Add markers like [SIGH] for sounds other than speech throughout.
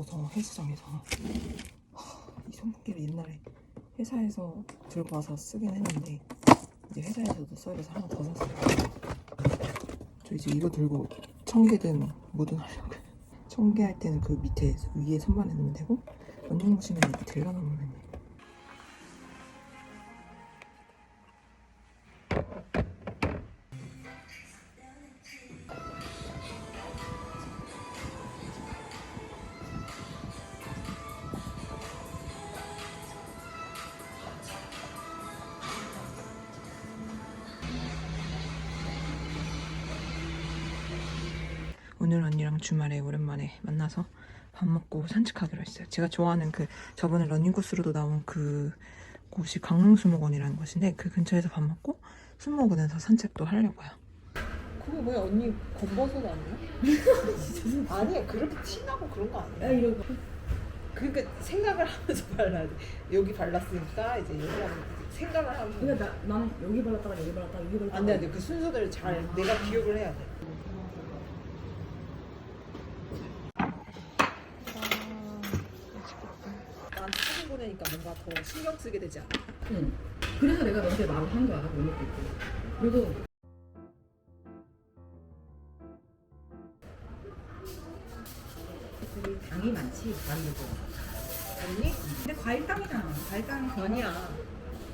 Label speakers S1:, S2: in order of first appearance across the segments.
S1: 더워서 헬스장에서 하, 이 손목기를 옛날에 회사에서 들고 와서 쓰긴 했는데 이제 회사에서도 써야 돼서 하나 더 샀어요. 저 이제 이거 들고 청개든 뭐든 하려고요. 청개할 때는 그 밑에 위에 선반에 놓으면 되고 런닝머신은 이렇게 들러 놓으면 주말에 오랜만에 만나서 밥 먹고 산책하기로 했어요. 제가 좋아하는 그 저번에 러닝코스로도 나온 그 곳이 강릉수목원이라는 곳인데 그 근처에서 밥 먹고 수목원에서 산책도 하려고요.
S2: 그거 뭐야 언니 검버섯 아니야? [LAUGHS] 아니야 그렇게 티나고 그런 거 아니야?
S3: 이러고
S2: 그러니까 생각을 하면서 발라야 돼 여기 발랐으니까 이제 여기 하면 생각을 하면서
S3: 그러니까 나, 나는 여기 발랐다가 여기 발랐다가 여기 발랐다가
S2: 안돼 안돼 그 순서대로 잘 내가 기억을 해야 돼 사진 보내니까 뭔가 더 신경 쓰게 되지 않아?
S3: 응. 그래서 내가 너한테 말을 한 거야 못 먹고 있고 그리고 되게 당이 많지 과일도
S2: 언니?
S3: 근데 과일빵이잖아 과일빵이
S2: 아니야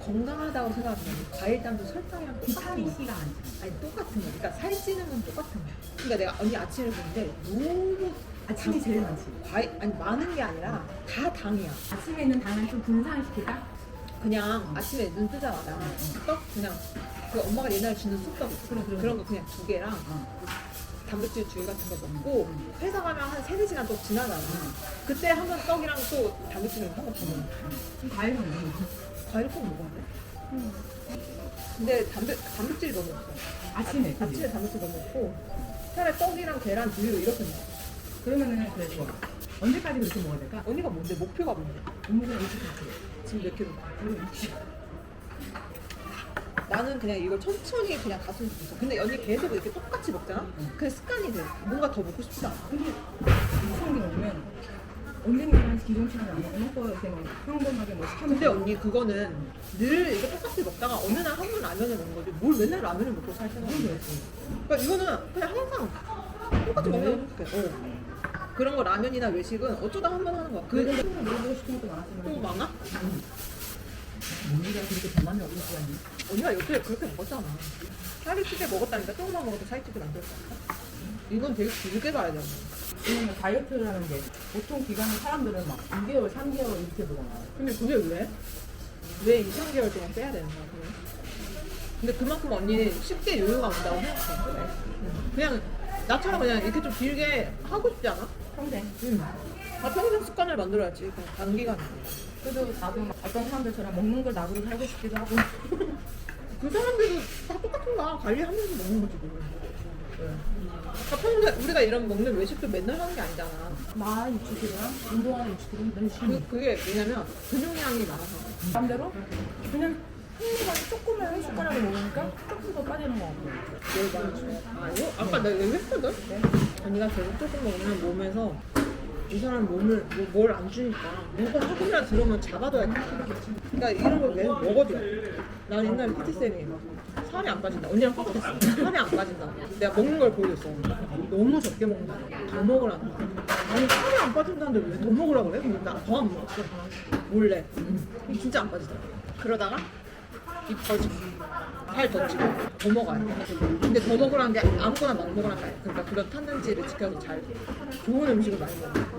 S2: 건강하다고 생각하면 과일당도 설탕이랑 똑같은
S3: 비타민
S2: 거
S3: C가 많잖아
S2: 아니 똑같은 거 그러니까 살찌는 건 똑같은 거야 그러니까 내가 언니 아침을 보는데 너무
S3: 아침이 제일 많지
S2: 과일 아니 많은 게 아니라 다 당이야.
S3: 아침에 있는 당을 좀 분산시킬까?
S2: 그냥 아침에 눈 뜨자마자 떡 그냥 그 엄마가 옛날에 주는 쑥떡.
S3: 그래, 그래.
S2: 그런 거 그냥 두 개랑
S3: 어.
S2: 단백질 주유 같은 거 먹고 회사 가면 한 세네 시간 또 지나잖아. 그때 한 번 떡이랑 또 단백질을 한번더 먹어.
S3: 좀 과일은 뭐
S2: 과일 꼭 먹어야 돼. 근데 단백 단백질 너무 없어.
S3: 아침에 그지?
S2: 아침에 단백질 너무 없고 차라리 떡이랑 계란 두유 이렇게 먹어.
S3: 그러면은 그래 좋아 언제까지 그렇게 먹어야 될까?
S2: 언니가 뭔데 목표가 뭔데?
S3: 몸무게가 20kg
S2: 지금 몇 킬로?
S3: 그리고 60
S2: 나는 그냥 이걸 천천히 그냥 갔으면 좋겠어. 근데 언니 계속 이렇게 똑같이 먹잖아?
S3: 응.
S2: 그게 습관이 돼. 뭔가 더 먹고 싶지 않아.
S3: 근데 이상한 게 뭐냐면 언젠가는 기존처럼 안 먹고 먹고 이렇게 막 평범하게 뭐 시켜
S2: 근데 언니 그거는 늘 이렇게 똑같이 먹다가 어느 날 한 번 라면을 먹는 거지. 뭘 맨날 라면을 먹고 살 생각이 야 그러니까 이거는 그냥 항상 똑같이
S3: 네.
S2: 먹는 거 생각해. 어. 그런 거 라면이나 외식은 어쩌다 한 번 하는 거야.
S3: 그
S2: 그,
S3: 물어보고 싶은 것도 많았지만
S2: 또 많아?
S3: 언니가 그렇게 변함이 거 아니야?
S2: 언니가 요새 그렇게 먹었잖아. 살이 찌게 먹었다니까 조금만 먹어도 살이 찌게 만들었다니까. 이건 되게 길게 가야 돼. 언니.
S3: 왜냐면 다이어트라는 게 보통 기간을 사람들은 막 2개월, 3개월 이렇게 보잖아
S2: 근데 그게 왜? 왜 2, 3개월 동안 빼야 되는 거야, 그게? 근데 그만큼 언니 쉽게 여유가 온다고 생각해. 그냥 나처럼 그냥 이렇게 좀 길게 하고 싶지 않아?
S3: 평생
S2: 응. 아, 평생 습관을 만들어야지. 그냥 단기간에.
S3: 그래도 나도 막 어떤 사람들처럼 먹는 걸 나부로 살고 싶기도 하고
S2: 그 사람들도 다 똑같은 거야. 관리하면서 먹는 거지, 그거. 그러니까 평생 우리가 이런 먹는 외식도 맨날 하는 게 아니잖아.
S3: 나 60kg랑 운동하는 60kg 열심히
S2: 그, 그게 왜냐면 근육량이 많아서.
S3: 맘대로 그냥 한 입만 조금만 한 숟가락을 먹으니까 조금 더 빠지는 것 같고
S2: 열받아. 아, 이거 아까 내가 얘기했거든?
S3: 네?
S2: 언니가 계속 조금 먹으면 몸에서 이 사람 몸을 뭐, 뭘안 주니까 뭔가 조금이라도 들어오면 잡아둬야 돼. 그러니까 이런 걸 계속 먹어줘야 돼. 난 옛날에 PT쌤이 살이 안 빠진다. 언니랑 똑같았어. 살이 안 빠진다. 내가 먹는 걸 보여줬어. 너무 적게 먹는다. 더 먹으라는 거야. 아니 살이 안 빠진다는데 왜 더 먹으라고 그래? 근데 나더 안 먹었어. 몰래. 진짜 안 빠지더라. 그러다가 입 터지고 살더 찌고 더 먹어야 돼. 근데 더 먹으라는 게 아무거나 막 먹으라는 게 아니야. 그러니까 그런 탄단지를 지켜서 잘 좋은 음식을 많이 먹어.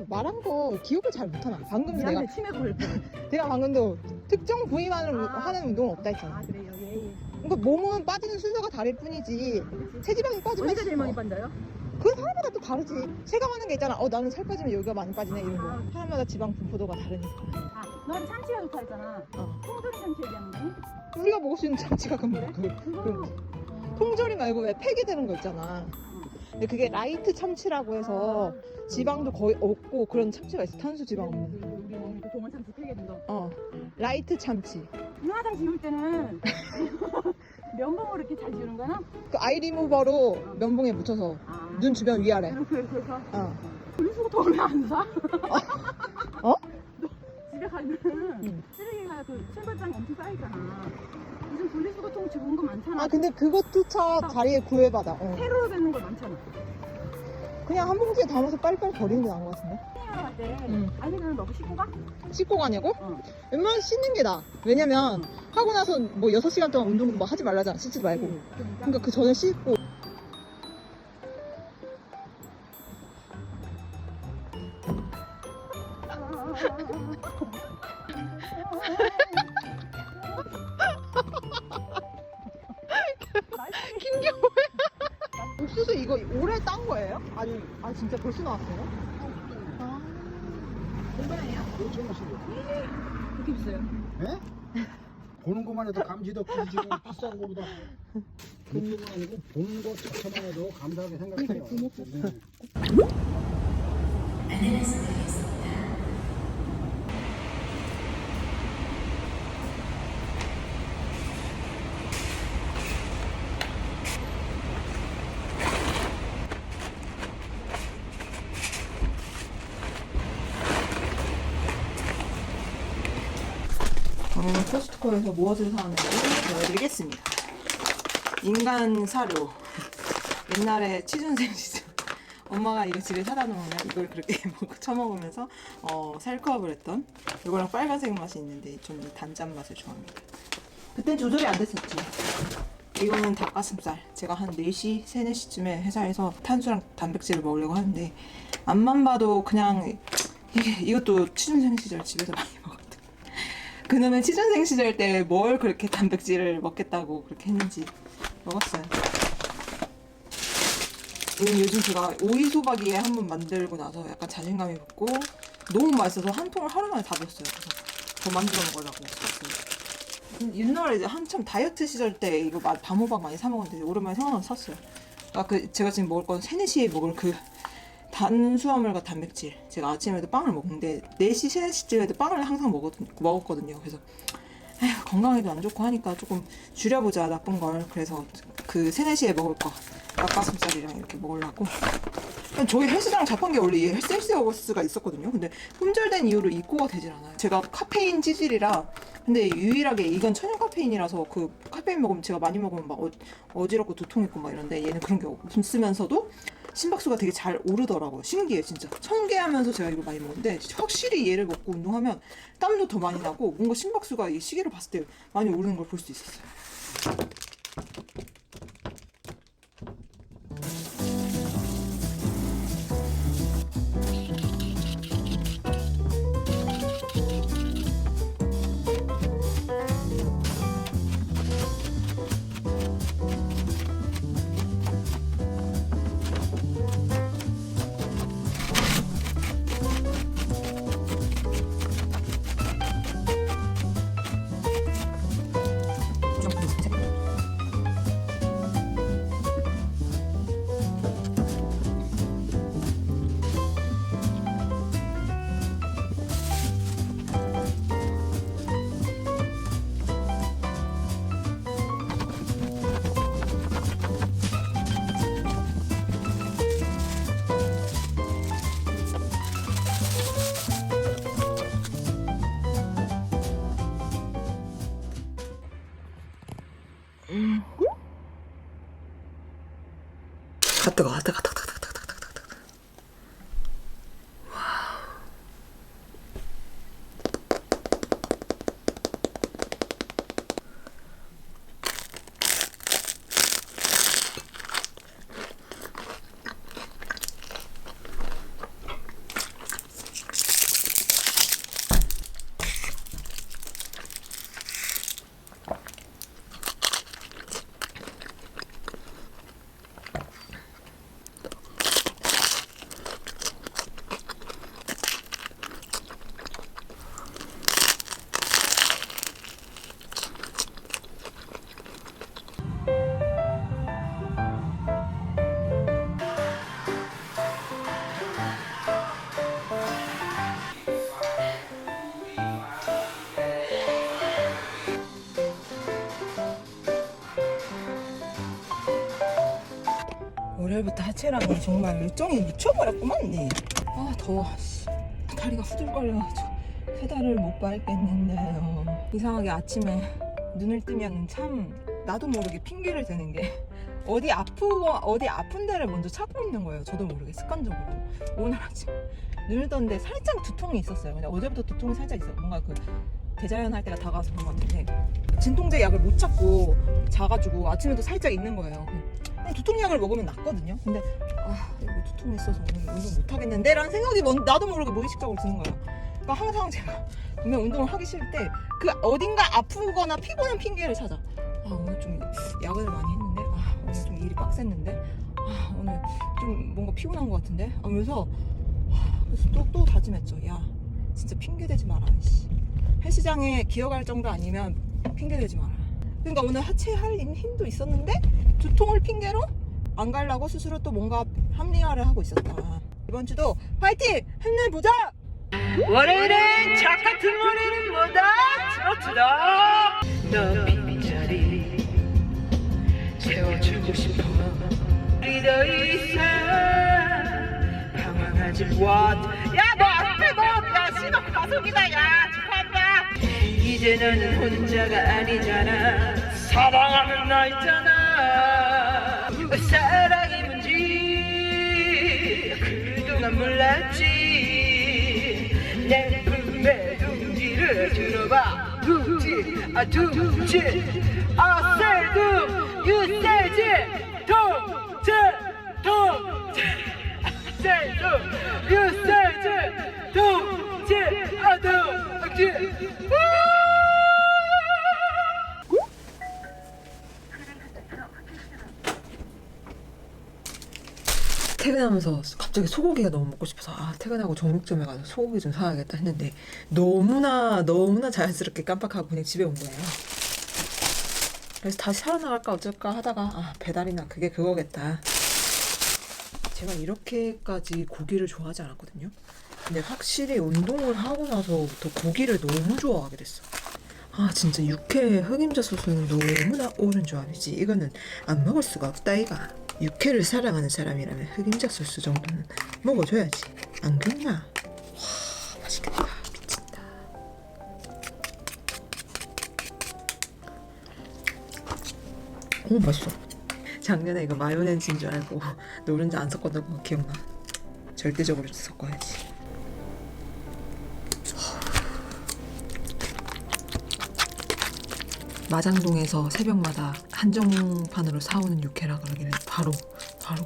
S2: 내가 말한 거 기억을 잘 못하나 방금 내가
S3: 치매 걸릴 뻔
S2: 내가 방금도 특정 부위만을
S3: 아.
S2: 하는 운동은 없다 했잖아
S3: 아 그래요 예, 예.
S2: 그러니까 몸은 빠지는 순서가 다를 뿐이지 체지방이 빠지면
S3: 언니가 제일 많이 빠져요?
S4: 그건 사람마다 또 다르지. 체감하는 게 있잖아. 어 나는 살 빠지면 여기가 많이 빠지네 이런 거. 사람마다 지방 분포도가 다르니까.
S3: 아, 너한테 참치가 좋다 했잖아.
S4: 어.
S3: 통조리 참치 얘기하는 거니?
S4: 우리가 먹을 수 있는 참치가 그럼 그,
S3: 그거
S4: 그런 거지. 통조림 말고 왜 폐기되는 거 있잖아. 근데 그게 라이트 참치라고 해서 지방도 거의 없고 그런 참치가 있어. 탄수 지방 없는.
S3: 우리 먹는 그 동원 참치 폐기된 거.
S4: 어. 라이트 참치.
S3: 유화장 지울 때는 [LAUGHS] 면봉으로 이렇게 잘 지우는 거야?
S4: 그 아이 리무버로 면봉에 묻혀서
S3: 아.
S4: 눈 주변 위아래.
S3: 그래서
S4: 어.
S3: 분리수거 통왜안 사?
S4: 어? [LAUGHS]
S3: 너 집에 가면
S4: 응.
S3: 쓰레기가 그 철물장이 엄청 쌓이잖아. 요즘 분리수거통 좋은 거 많잖아.
S4: 아 근데 그것조차 자리에 구애받아. 어.
S3: 세로로 되는 거 많잖아.
S4: 그냥 한 봉지에 담아서 빨리빨리 버리는 게 나은 것 같은데?
S3: 생활 할때
S4: 응.
S3: 아이들은 너무 씻고 가?
S4: 씻고 가냐고?
S3: 어.
S4: 웬만하면 씻는 게 나아. 왜냐면 하고 나서 뭐 6시간 동안 운동 뭐 하지 말라잖아. 씻지 말고.
S3: 그러니까.
S4: 그러니까 그 전에 씻고.
S5: 비싼 거보다 그런 건 아니고 보는 것 자체만 해도 감사하게 생각해요. 네.
S2: 오늘은 코스트코에서 무엇을 사왔는지 보여드리겠습니다. 인간 사료. 옛날에 취준생 시절 엄마가 이거 집에 사다 놓으면 이걸 그렇게 [LAUGHS] 먹고 처먹으면서 어, 살컵을 했던 이거랑 빨간색 맛이 있는데 좀이 단짠 맛을 좋아합니다. 그땐 조절이 안 됐었지. 이거는 닭가슴살. 제가 한 4시, 3, 4시쯤에 회사에서 탄수랑 단백질을 먹으려고 하는데 앞만 봐도 그냥 이게 이것도 취준생 시절 집에서 많이 먹었던 그놈의 취준생 시절 때 뭘 그렇게 단백질을 먹겠다고 그렇게 했는지 먹었어요. 음, 요즘 제가 오이 소박이에 한 번 만들고 나서 약간 자신감이 붙고 너무 맛있어서 한 통을 하루 만에 다 먹었어요. 그래서 더 만들어 먹으려고 샀어요. 음, 옛날에 이제 한참 다이어트 시절 때 이거 마- 밤호박 많이 사 먹었는데 오랜만에 생각나서 샀어요. 아, 그 제가 지금 먹을 건 3, 4시에 먹을 그 탄수화물과 단백질. 제가 아침에도 빵을 먹는데 4시, 3, 4시쯤에도 빵을 항상 먹었, 먹었거든요. 그래서 에휴, 건강에도 안 좋고 하니까 조금 줄여보자 나쁜 걸. 그래서 그 3, 4시에 먹을 거 닭가슴살이랑 이렇게 먹으려고. 저희 헬스장 잡한 게 원래 이 헬스버스가 있었거든요. 근데 품절된 이후로 입고가 되질 않아요. 제가 카페인 찌질이라 근데 유일하게 이건 천연 카페인이라서 그 카페인 먹으면 제가 많이 먹으면 막 어, 어지럽고 두통 있고 막 이런데 얘는 그런 게 없으면서도 심박수가 되게 잘 오르더라고요. 신기해 진짜. 청계하면서 제가 이거 많이 먹는데 확실히 얘를 먹고 운동하면 땀도 더 많이 나고 뭔가 심박수가 이 시계를 봤을 때 많이 오르는 걸 볼 수 있었어요. 아 뜨거, 아 뜨거, 하체랑이 정말 일정이 미쳐버렸구만 니. 아 더워. 씨. 다리가 후들거려가지고 페달을 못 밟겠는데요. 이상하게 아침에 눈을 뜨면 참 나도 모르게 핑계를 대는 게 어디 아프고 어디 아픈 데를 먼저 찾고 있는 거예요. 저도 모르게 습관적으로. 오늘 아침 눈을 떴는데 살짝 두통이 있었어요. 근데 어제부터 두통이 살짝 있어요. 뭔가 그 대자연 할 때가 다가와서 그런 것 같은데 진통제 약을 못 찾고 자가지고 아침에도 살짝 있는 거예요. 그냥 두통약을 먹으면 낫거든요. 근데 아 이거 두통이 있어서 오늘 운동 못 하겠는데? 라는 생각이 먼- 나도 모르게 무의식적으로 드는 거예요. 그러니까 항상 제가 분명 운동을 하기 싫을 때 그 어딘가 아프거나 피곤한 핑계를 찾아. 아 오늘 좀 야근을 많이 했는데? 아 오늘 좀 일이 빡셌는데? 아 오늘 좀 뭔가 피곤한 것 같은데? 하면서 아, 그래서 또, 또 다짐했죠. 야 진짜 핑계 대지 마라 씨. 헬스장에 기어갈 정도 아니면 핑계 대지 마라 그러니까 오늘 하체 할 힘도 있었는데 두통을 핑계로 안 가려고 스스로 또 뭔가 합리화를 하고 있었다 이번 주도 파이팅! 힘내보자! 월요일엔 차 같은 머리는 뭐다? 트로트다 너 빈자리 채워주고 싶어 우리 더 이상 방황하지 못 야 너 앞에 너야 신호 가속이다 야 이제 너는 혼자가 아니잖아. 사랑하는 나 있잖아. 사랑이 뭔지 그동안 몰랐지. 내 품에 둥지를 들어봐. 둥지 아 둥지. I say do you say 지. 둥지 둥지. I say do you say 지. 둥지 아 둥지 퇴근하면서 갑자기 소고기가 너무 먹고 싶어서 아 퇴근하고 정육점에 가서 소고기 좀 사야겠다 했는데 너무나 너무나 자연스럽게 깜빡하고 그냥 집에 온 거예요. 그래서 다시 사러 나갈까 어쩔까 하다가 아 배달이나 그게 그거겠다. 제가 이렇게까지 고기를 좋아하지 않았거든요. 근데 확실히 운동을 하고 나서부터 고기를 너무 좋아하게 됐어. 아 진짜 육회 흑임자 소스는 너무나 옳은 조합이지. 이거는 안 먹을 수가 없다 이가. 육회를 사랑하는 사람이라면 흑임자 소스 정도는 먹어줘야지. 안 그렇나? 와 맛있겠다. 미친다. 오 맛있어. 작년에 이거 마요네즈인 줄 알고 노른자 안 섞었던 거 기억나? 절대적으로 섞어야지. 마장동에서 새벽마다 한정판으로 사오는 육회라 그러기는 바로 바로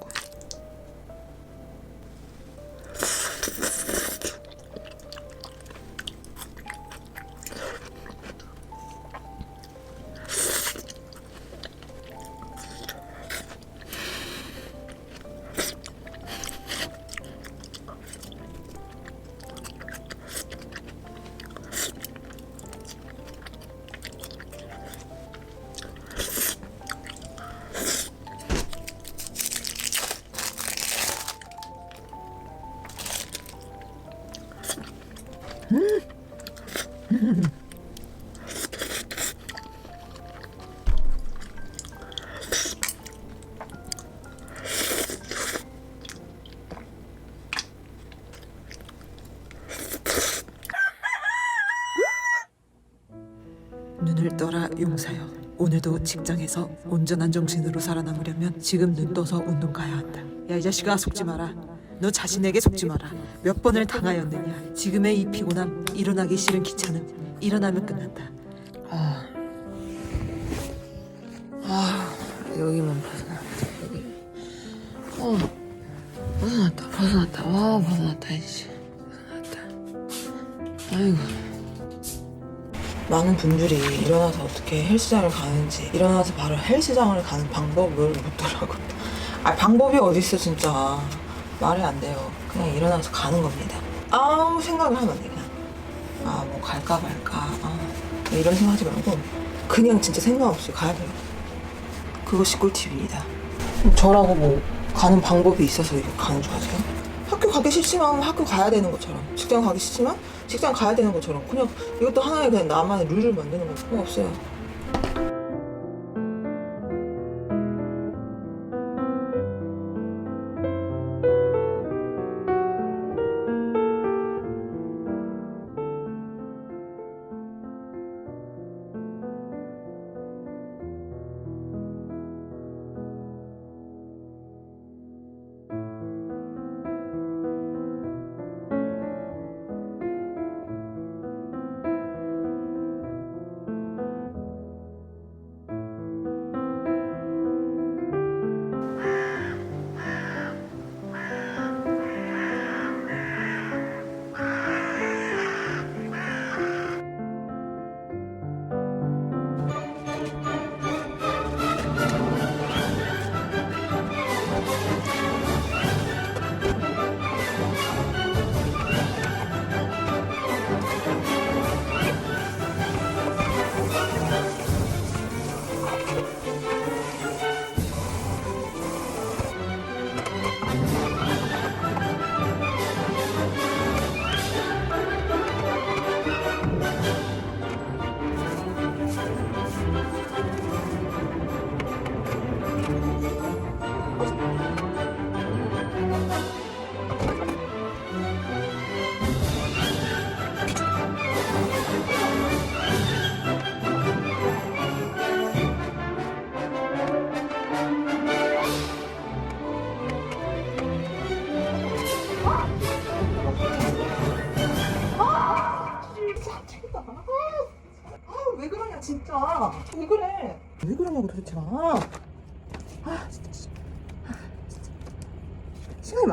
S2: 눈을 떠라 용사여. 오늘도 직장에서 온전한 정신으로 살아남으려면 지금 눈 떠서 운동 가야 한다. 야 이 자식아 속지 마라. 너 자신에게 속지 마라. 몇 번을 당하였느냐. 지금의 이 피곤함 일어나기 싫은 기차는 일어나면 끝난다. 아, 아 여기만 벗어났다 여기. 어 벗어났다 벗어났다. 와 벗어났다 이제 벗어났다. 아이고. 많은 분들이 일어나서 어떻게 헬스장을 가는지 일어나서 바로 헬스장을 가는 방법을 묻더라고요. 아 방법이 어딨어 진짜. 말이 안 돼요. 그냥 일어나서 가는 겁니다. 아무 생각을 하면 안돼 그냥 아 뭐 갈까 말까 아, 이런 생각하지 말고 그냥 진짜 생각 없이 가야 돼요. 그것이 꿀팁입니다. 저라고 뭐 가는 방법이 있어서 이렇게 가는 줄 아세요? 학교 가기 싫지만 학교 가야 되는 것처럼 직장 가기 싫지만 직장 가야 되는 것처럼 그냥 이것도 하나의 그냥 나만의 룰을 만드는 거뭐 없어요.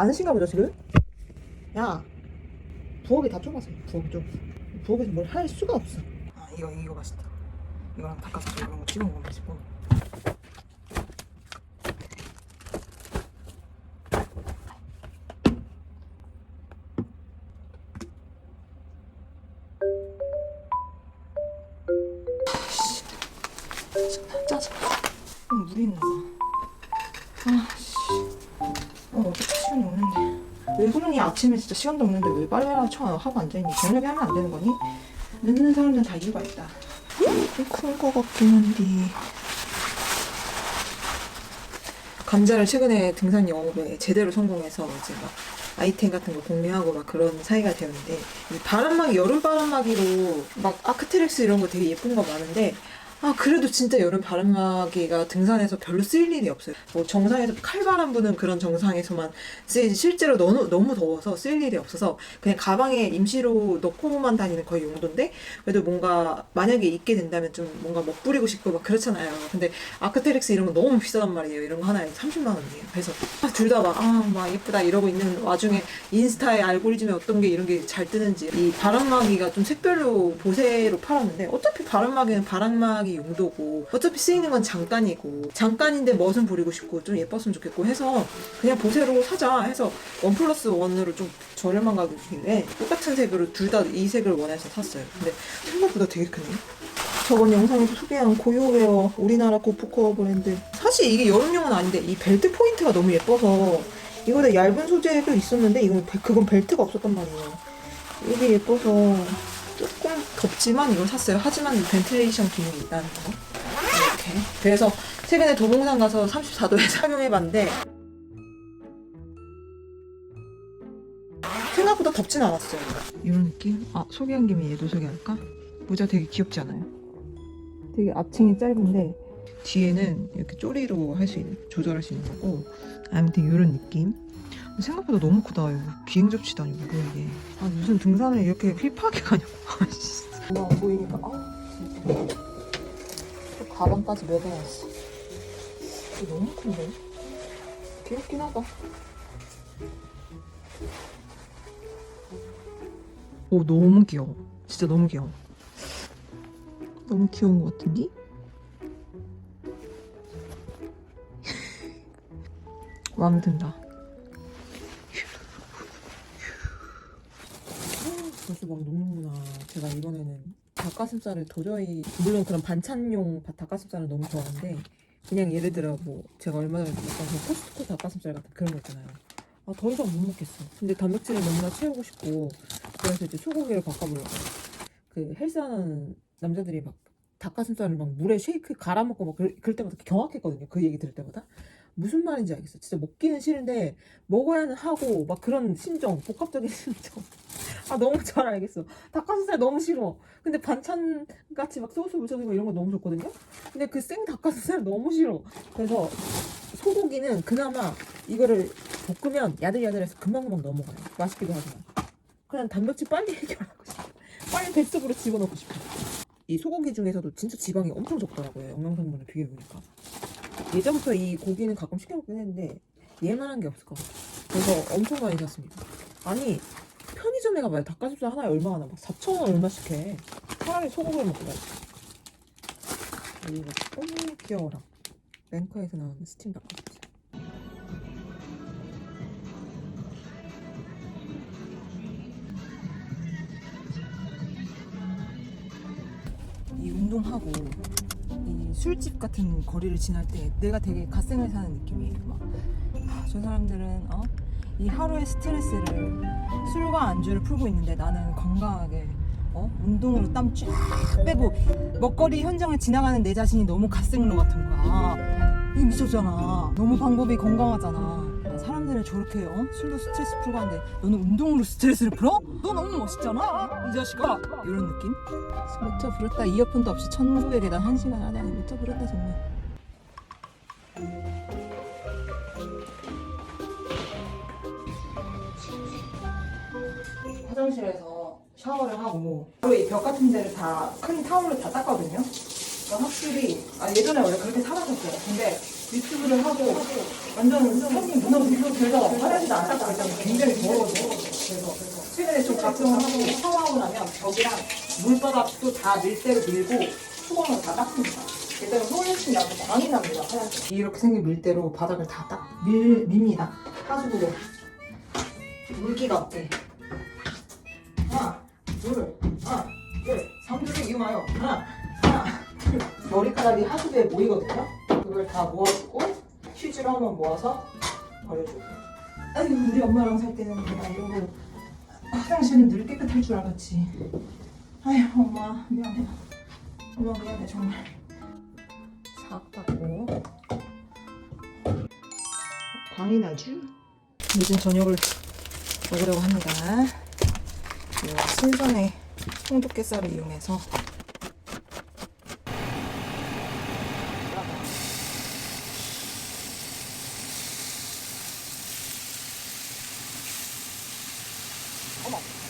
S2: 많으신가 보죠 지금? 야, 부엌이 다 좁아서 부엌 좀. 부엌에서 뭘 할 수가 없어. 아 이거 이거 맛있다. 이거랑 닭가슴살 이런 거 찍어 먹으면 맛있고. 왜 그러니? 아침에 진짜 시간도 없는데 왜 빨래나 쳐 하고 앉아있니? 저녁에 하면 안 되는 거니? 늦는 사람들은 다 이유가 있다. 큰거 같긴 한데. 감자를 최근에 등산 영업에 제대로 성공해서 이제 막 아이템 같은 거 공유하고 막 그런 사이가 되었는데 이 바람막이 여름 바람막이로 막 아크트렉스 이런 거 되게 예쁜 거 많은데 아 그래도 진짜 여름 바람막이가 등산에서 별로 쓰일 일이 없어요. 뭐 정상에서 칼바람 부는 그런 정상에서만 쓰이지 실제로 너무 너무 더워서 쓰일 일이 없어서 그냥 가방에 임시로 넣고만 다니는 거의 용도인데 그래도 뭔가 만약에 입게 된다면 좀 뭔가 멋부리고 싶고 막 그렇잖아요. 근데 아크테릭스 이런 거 너무 비싸단 말이에요. 이런 거 하나에 30만 원이에요. 그래서 둘다막아 막 예쁘다 이러고 있는 와중에 인스타의 알고리즘에 어떤 게 이런 게 잘 뜨는지 이 바람막이가 좀 색별로 보세로 팔았는데 어차피 바람막이는 바람막이 용도고 어차피 쓰이는 건 잠깐이고 잠깐인데 멋은 부리고 싶고 좀 예뻤으면 좋겠고 해서 그냥 보세로 사자 해서 원 플러스 원으로 좀 저렴한 가격이길래 똑같은 색으로 둘 다 이 색을 원해서 샀어요. 근데 생각보다 되게 크네. 저번 영상에서 소개한 고요웨어 우리나라 고프코어 브랜드 사실 이게 여름용은 아닌데 이 벨트 포인트가 너무 예뻐서 이거보다 얇은 소재도 있었는데 이건 벨- 그건 벨트가 없었단 말이에요 이게 예뻐서 조금 덥지만 이걸 샀어요 하지만 벤틸레이션 기능이 있다는 거 이렇게 그래서 최근에 도봉산 가서 34도에 [LAUGHS] 착용해봤는데 생각보다 덥진 않았어요 이런 느낌? 아 소개한 김에 얘도 소개할까? 모자 되게 귀엽지 않아요? 되게 앞층이 짧은데 뒤에는 이렇게 쪼리로 할 수 있는 조절할 수 있는 거고 아무튼 이런 느낌 생각보다 너무 크다. 이거 비행 접시도 아니고 뭐야 이게. 아 무슨 등산을 이렇게 휘파하게 가냐고. 아씨 뭐안 보이니까 아 진짜. 또 가방까지 매달았어. 이거 너무 큰데? 귀엽긴 하다. 오 너무 귀여워. 진짜 너무 귀여워. 너무 귀여운 것 같은데? [LAUGHS] 마음에 든다. 벌써 막 녹는구나. 제가 이번에는 닭가슴살을 도저히 물론 그런 반찬용 바- 닭가슴살은 너무 좋아하는데 그냥 예를 들어 뭐 제가 얼마 전에 먹었던 그 코스트코 닭가슴살 같은 그런 거 있잖아요. 아, 더 이상 못 먹겠어. 근데 단백질을 너무나 채우고 싶고 그래서 이제 소고기를 바꿔보려고. 그 헬스하는 남자들이 막 닭가슴살을 막 물에 쉐이크 갈아 먹고 막 그럴, 그럴 때마다 경악했거든요. 그 얘기 들을 때마다. 무슨 말인지 알겠어. 진짜 먹기는 싫은데 먹어야는 하고 막 그런 심정, 복합적인 [LAUGHS] 심정. 아 너무 잘 알겠어. 닭가슴살 너무 싫어. 근데 반찬 같이 막 소스 묻혀지고 이런 거 너무 좋거든요. 근데 그 생 닭가슴살 너무 싫어. 그래서 소고기는 그나마 이거를 볶으면 야들야들해서 금방금방 넘어가요. 맛있기도 하지만. 그냥 단백질 빨리 [LAUGHS] 해결하고 싶어. 빨리 뱃속으로 집어넣고 싶어. 이 소고기 중에서도 진짜 지방이 엄청 적더라고요. 영양성분을 비교해보니까. 예전부터 이 고기는 가끔 시켜 먹긴 했는데 얘만한 게 없을 것 같아요. 그래서 엄청 많이 샀습니다. 아니 편의점에 가봐요. 닭가슴살 하나에 얼마 하나 막 4천 원 얼마씩 해. 차라리 소고기를 먹고 가야지. 그리고 너무 귀여워라. 랭커에서 나오는 스팀 닭가슴살. 이 운동하고 이 술집 같은 거리를 지날 때 내가 되게 갓생을 사는 느낌이에요. 막, 아, 저 사람들은 어? 이 하루의 스트레스를 술과 안주를 풀고 있는데 나는 건강하게 어? 운동으로 땀 쫙 빼고 먹거리 현장을 지나가는 내 자신이 너무 갓생로 같은 거야. 이 미쳤잖아. 너무 방법이 건강하잖아. 사람들은 저렇게 어? 술로 스트레스 풀고 하는데 너는 운동으로 스트레스를 풀어? 너 너무 멋있잖아. 이 자식아. 이런 느낌? 미쳐 부렸다. 이어폰도 없이 천국의 계단 한 시간 안에 미쳐 부렸다 정말. 화장실에서 샤워를 하고 바로 이벽 같은 데를 다 큰 타올로 다 닦거든요. 그러니까 확실히 아 예전에 원래 그렇게 살았었어요. 근데 유튜브를 하고 완전 성인 무너지고 그래서 화장실도 안 닦고 일단 굉장히 더러워져. 그래서 최근에 좀 각성을 하고 샤워하고 나면 벽이랑 물바닥도 다 밀대로 밀고 수건으로 다 닦습니다. 예전에 훨씬 나고 광이 납니다. 화장실. 이렇게 생긴 밀대로 바닥을 다 닦, 밀, 밉니다. 하수구로. 물기가 어때? 하나, 둘, 하나, 둘, 삼두개 이용하여 하나. 머리카락이 하수구에 모이거든요. 그걸 다 모아주고 휴지로 한번 모아서 버려주고. 아유, 우리 엄마랑 살 때는 내가 이러고 화장실은 늘 깨끗할 줄 알았지. 아유, 엄마 미안해. 엄마 미안해 정말. 싹 닦고. 광이 나죠? 늦은 저녁을 먹으려고 합니다. 이 신선의 홍두깨살을 이용해서 어머